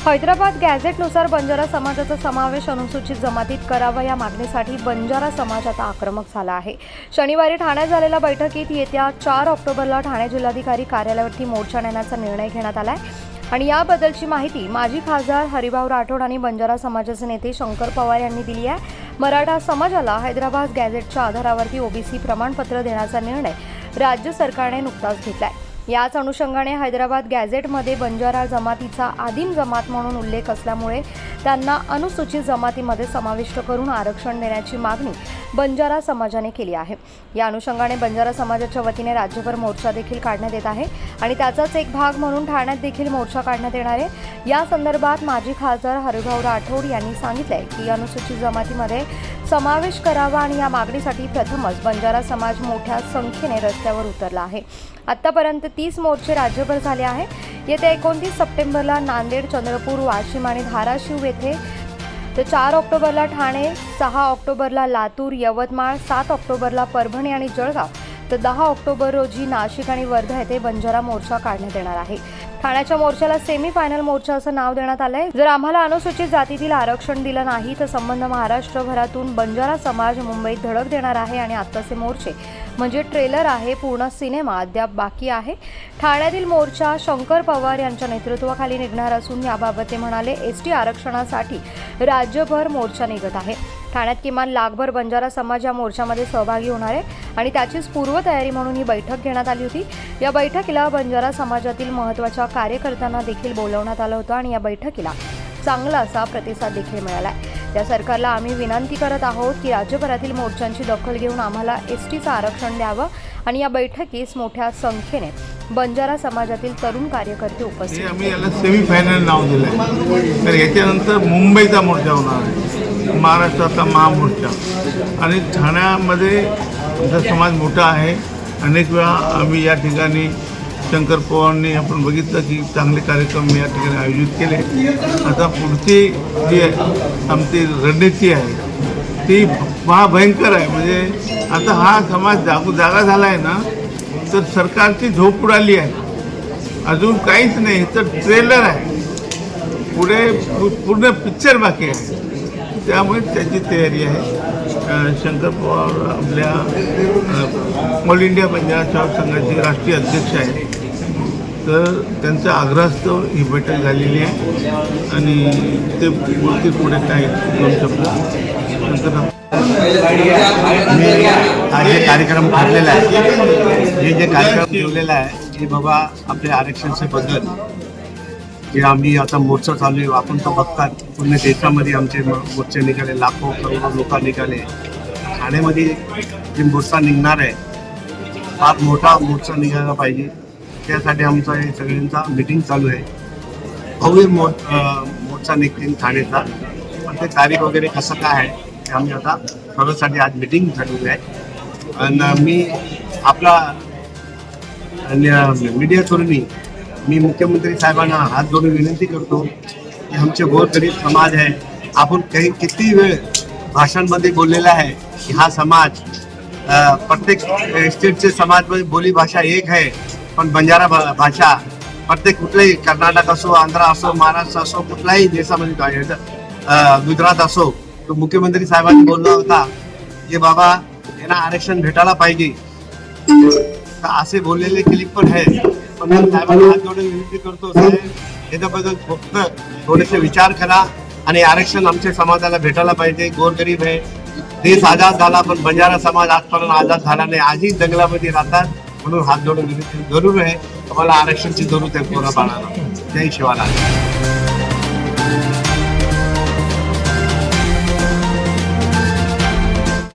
हैदराबाद गॅझेटनुसार बंजारा समाजाचा समावेश अनुसूचित जमातीत करावा या मागणीसाठी बंजारा समाज आता आक्रमक झाला आहे. शनिवारी ठाण्यात झालेल्या बैठकीत येत्या चार ऑक्टोबरला ठाणे जिल्हाधिकारी कार्यालयावरती मोर्चा नेण्याचा निर्णय घेण्यात आला आहे आणि याबद्दलची माहिती माजी खासदार हरिभाऊ राठोड आणि बंजारा समाजाचे नेते शंकर पवार यांनी दिली आहे. मराठा समाजाला हैदराबाद गॅझेटच्या आधारावरती ओबीसी प्रमाणपत्र देण्याचा निर्णय राज्य सरकारने नुकताच घेतला आहे याच अनुषंगाने हैदराबाद गॅझेटमध्ये बंजारा जमातीचा आदिम जमात म्हणून उल्लेख असल्यामुळे त्यांना अनुसूचित जमातीमध्ये समाविष्ट करून आरक्षण देण्याची मागणी बंजारा समाजाने केली आहे. या अनुषंगाने बंजारा समाजाच्या वतीने राज्यभर मोर्चा देखील काढण्यात येत आहे आणि त्याचाच एक भाग म्हणून ठाण्यात देखील मोर्चा काढण्यात येणार आहे. या संदर्भात माजी खासदार हरिभाऊ राठोड यांनी सांगितलंय की अनुसूचित जमातीमध्ये समावेश करावा आणि या मागणीसाठी प्रथमच बंजारा समाज मोठ्या संख्येने रस्त्यावर उतरला आहे. आतापर्यंत तीस मोर्चे राज्यभर झाले आहे. येत्या एकोणतीस सप्टेंबरला नांदेड चंद्रपूर वाशिम आणि धाराशिव येथे तर चार ऑक्टोबरला ठाणे सहा ऑक्टोबरला लातूर यवतमाळ सात ऑक्टोबरला परभणी आणि जळगाव तर दहा ऑक्टोबर रोजी नाशिक आणि वर्धा येथे बंजारा मोर्चा काढण्यात येणार आहे. ठाण्याच्या मोर्चाला सेमी फायनल मोर्चा असं नाव देण्यात आलंय. जर आम्हाला अनुसूचित जातीतील आरक्षण दिलं नाही तर संबंध महाराष्ट्रभरातून बंजारा समाज मुंबईत धडक देणार आहे आणि आत्ताचे मोर्चे म्हणजे ट्रेलर आहे पूर्ण सिनेमा अद्याप बाकी आहे. ठाण्यातील मोर्चा शंकर पवार यांच्या नेतृत्वाखाली निघणार असून याबाबत ते म्हणाले एस टी आरक्षणासाठी राज्यभर मोर्चा निघत आहे. ठाण्यात किमान लाखभर बंजारा समाज या मोर्चामध्ये सहभागी होणार आहे आणि त्याचीच पूर्वतयारी म्हणून ही बैठक घेण्यात आली होती. या बैठकीला बंजारा समाजातील महत्त्वाच्या कार्यकर्त्यांना देखील बोलवण्यात आलं होतं आणि या बैठकीला चांगला असा प्रतिसाद देखील मिळाला आहे. त्या सरकारला आम्ही विनंती करत आहोत की राज्यभरातील मोर्चांची दखल घेऊन आम्हाला एस टीचं आरक्षण द्यावं आणि या बैठकीस मोठ्या संख्येने बंजारा समाजातील तरुण कार्यकर्ते उपस्थित आम्ही याला सेमीफायनल नाव दिलं आहे तर याच्यानंतर मुंबईचा मोर्चा होणार आहे महाराष्ट्राचा महामोर्चा. आणि ठाण्यामध्ये आमचा समाज मोठा आहे अनेक वेळा आम्ही या ठिकाणी शंकर पवारांनी आपण बघितलं की चांगले कार्यक्रम या ठिकाणी आयोजित केले. आता पुढची जी आमची रणनीती आहे ती महाभयंकर आहे. म्हणजे आता हा समाज जागू जागा झाला आहे ना तर सरकारची झोप उडाली आहे. अजून काहीच नाही तर ट्रेलर आहे. पुढे पूर्ण पिक्चर बाकी आहे. त्यामुळे त्याची तयारी आहे. शंकर पवार आपल्या ऑल इंडिया पंजाब संघाचे राष्ट्रीय अध्यक्ष आहेत. तर त्यांच्या आग्रहास्तव ही बैठक झालेली आहे. आणि ते बोलतील पुढे काय दोन शब्द नंतर मी हा जे कार्यक्रम ठरलेला आहे हे जे कार्यक्रम ठेवलेला आहे हे बाबा आपल्या आरक्षणचे बदल. जे आम्ही आता मोर्चा चालू आहे आपण तर बघतात. पूर्ण देशामध्ये आमचे मोर्चे निघाले लाखो करोडो लोक निघाले. ठाण्यामध्ये जे मोर्चा निघणार आहे फार मोठा मोर्चा निघायला पाहिजे. त्यासाठी आमचा हे सगळ्यांचा मिटिंग चालू आहे. भव्य मो मोर्चा निघतील ठाण्याचा पण ते तारीख वगैरे कसं काय आहे ते आम्ही आता सर्वसाठी आज मिटिंग ठरवली आहे. आणि मी आपला मीडिया थ्रूनी मी मुख्यमंत्री साहेबांना हात जोडून विनंती करतो की आमचे गोरगरीब समाज आहे आपण काही किती वेळ भाषांमध्ये बोललेला आहे की हा समाज प्रत्येक स्टेटचे समाजमध्ये बोली भाषा एक आहे पण बंजारा भा- भाषा प्रत्येक कुठलंही कर्नाटक असो आंध्र असो महाराष्ट्र असो कुठल्याही देशामध्ये गुजरात असो तो मुख्यमंत्री साहेबांनी बोलला होता की बाबा यांना आरक्षण भेटायला पाहिजे. तर असे बोललेले क्लिप पण आहे पण साहेबांना हात जोडून विनंती करतो साहेब याच्याबद्दल फक्त थोडेसे विचार करा आणि आरक्षण आमच्या समाजाला भेटायला पाहिजे. गोरगरीब आहे. देश आजाद झाला पण बंजारा समाज आजपर्यंत आजाद झाला नाही. आजही जंगलामध्ये राहतात. म्हणून हात जोडून विनंती जरूर आहे आम्हाला आरक्षणची जरूर आहे पोरा बाळाला जय शिवाला